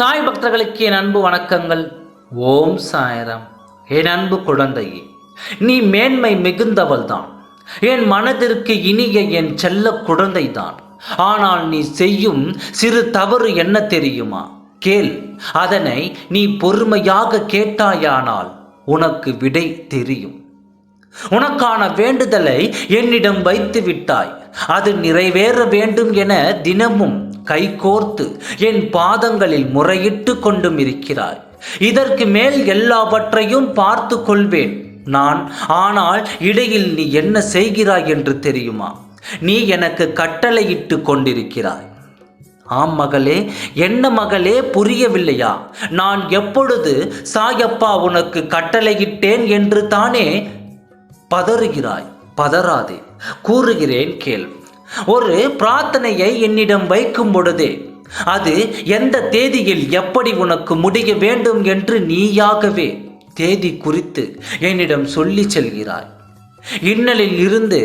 சாய் பக்தர்களுக்கு என் அன்பு வணக்கங்கள். ஓம் சாயரம். என் அன்பு குழந்தையே நீ மேன்மை மிகுந்தவள்தான். என் மனதிற்கு இனிய என் செல்ல குழந்தை தான் ஆனால் நீ செய்யும் சிறு தவறு என்ன தெரியுமா? கேள் அதனை நீ பொறுமையாக கேட்டாயானால் உனக்கு விடை தெரியும். உனக்கான வேண்டுதலை என்னிடம் வைத்து விட்டாய் அது நிறைவேற வேண்டும் என தினமும் கைகோர்த்து என் பாதங்களில் முறையிட்டு கொண்டும் இருக்கிறாய். இதற்கு மேல் எல்லாவற்றையும் பார்த்து கொள்வேன். நான் ஆனால் இடையில் நீ என்ன செய்கிறாய் என்று தெரியுமா? நீ எனக்கு கட்டளையிட்டு கொண்டிருக்கிறாய். ஆம் மகளே என்ன மகளே புரியவில்லையா? நான் எப்பொழுது சாயப்பா உனக்கு கட்டளையிட்டேன் என்று தானே பதறுகிறாய்? பதறாதே கூறுகிறேன் கேள். ஒரு பிரார்த்தனையை என்னிடம் வைக்கும் பொழுது அது எந்த தேதியில் எப்படி உனக்கு முடிய வேண்டும் என்று நீயாகவே தேதி குறித்து என்னிடம் சொல்லி செல்கிறாய். இன்னலில் இருந்து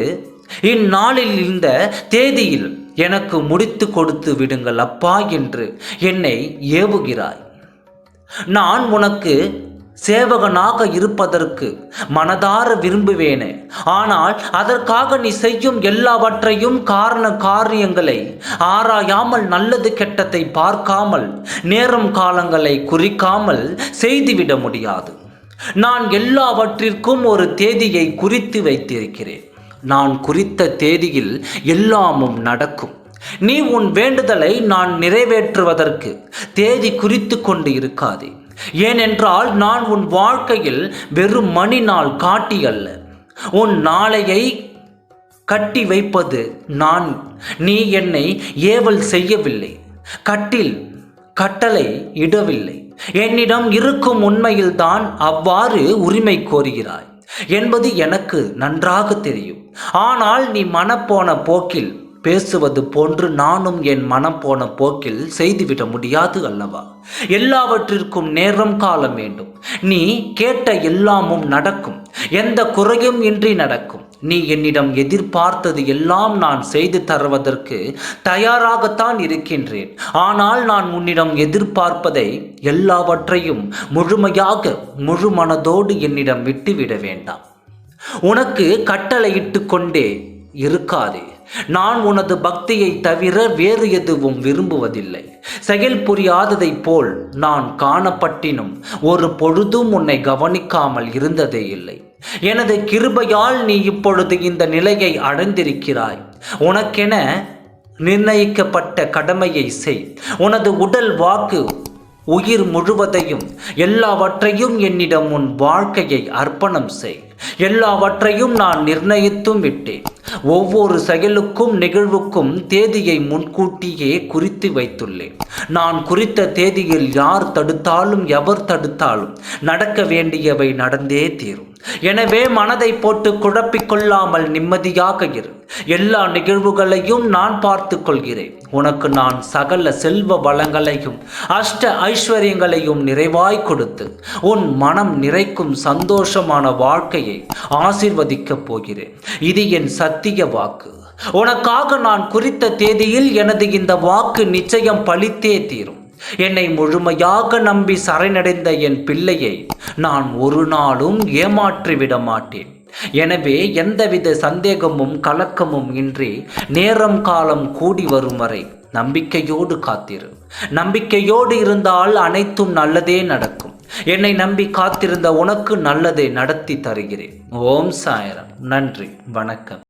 இந்நாளில் இந்த தேதியில் எனக்கு முடித்து கொடுத்து விடுங்கள் அப்பா என்று என்னை ஏவுகிறாய். நான் உனக்கு சேவகனாக இருப்பதற்கு மனதார விரும்புவேனே. ஆனால் அதற்காக நீ செய்யும் எல்லாவற்றையும் காரண காரியங்களை ஆராயாமல் நல்லது கெட்டத்தை பார்க்காமல் நேரம் காலங்களை குறிக்காமல் செய்துவிட முடியாது. நான் எல்லாவற்றிற்கும் ஒரு தேதியை குறித்து வைத்திருக்கிறேன். நான் குறித்த தேதியில் எல்லாமும் நடக்கும். நீ உன் வேண்டுதலை நான் நிறைவேற்றுவதற்கு தேதி குறித்து கொண்டு இருக்காதே. ஏனென்றால் நான் உன் வாழ்க்கையில் வெறும் மணி நாள் காட்டி அல்ல. உன் நாளையை கட்டி வைப்பது நான். நீ என்னை ஏவல் செய்யவில்லை. கட்டில் கட்டளை இடவில்லை. என்னிடம் இருக்கும் உண்மையில்தான் அவ்வாறு உரிமை கோருகிறாய். என்பது எனக்கு நன்றாக தெரியும். ஆனால் நீ மனப்போன போக்கில் பேசுவது போன்று நானும் என் மனம் போன போக்கில் செய்துவிட முடியாது அல்லவா? எல்லாவற்றிற்கும் நேரம் காலம் வேண்டும். நீ கேட்ட எல்லாமும் நடக்கும். எந்த குறையும் இன்றி நடக்கும். நீ என்னிடம் எதிர்பார்த்தது எல்லாம் நான் செய்து தருவதற்கு தயாராகத்தான் இருக்கின்றேன். ஆனால் நான் உன்னிடம் எதிர்பார்ப்பதை எல்லாவற்றையும் முழுமையாக முழு மனதோடு என்னிடம் விட்டுவிட வேண்டாம். உனக்கு கட்டளையிட்டு கொண்டே இருக்காதே. நான் உனது பக்தியை தவிர வேறு எதுவும் விரும்புவதில்லை. செயல் புரியாததைப் போல் நான் காணப்பட்டினும் ஒரு பொழுதும் உன்னை கவனிக்காமல் இருந்ததே இல்லை. எனது கிருபையால் நீ இப்பொழுது இந்த நிலையை அடைந்திருக்கிறாய். உனக்கென நிர்ணயிக்கப்பட்ட கடமையை செய். உனது உடல் வாக்கு உயிர் முழுவதையும் எல்லாவற்றையும் என்னிடம் உன் வாழ்க்கையை அர்ப்பணம் செய். எல்லாவற்றையும் நான் நிர்ணயித்தும் விட்டேன். ஒவ்வொரு செயலுக்கும் நிகழ்வுக்கும் தேதியை முன்கூட்டியே குறித்து வைத்துள்ளேன். நான் குறித்த தேதியில் யார் தடுத்தாலும் எவர் தடுத்தாலும் நடக்க வேண்டியவை நடந்தே தீரும். எனவே மனதை போட்டு குழப்பிக்கொள்ளாமல் நிம்மதியாக இரு. எல்லா நிகழ்வுகளையும் நான் பார்த்து கொள்கிறேன். உனக்கு நான் சகல செல்வ வளங்களையும் அஷ்ட ஐஸ்வர்யங்களையும் நிறைவாய் கொடுத்து உன் மனம் நிறைக்கும் சந்தோஷமான வாழ்க்கையை ஆசிர்வதிக்கப் போகிறேன். இது என் சத்திய வாக்கு. உனக்காக நான் குறித்த தேதியில் எனது இந்த வாக்கு நிச்சயம் பழித்தே தீரும். என்னை முழுமையாக நம்பி சரணடைந்த என் பிள்ளையை நான் ஒரு நாளும் ஏமாற்றிவிட மாட்டேன் எனவே எந்தவித சந்தேகமும் கலக்கமும் இன்றி நேரம் காலம் கூடி வரும் வரை நம்பிக்கையோடு காத்திரு. நம்பிக்கையோடு இருந்தால் அனைத்தும் நல்லதே நடக்கும். என்னை நம்பி காத்திருந்த உனக்கு நல்லதை நடத்தி தருகிறேன். ஓம் சாயரம். நன்றி. வணக்கம்.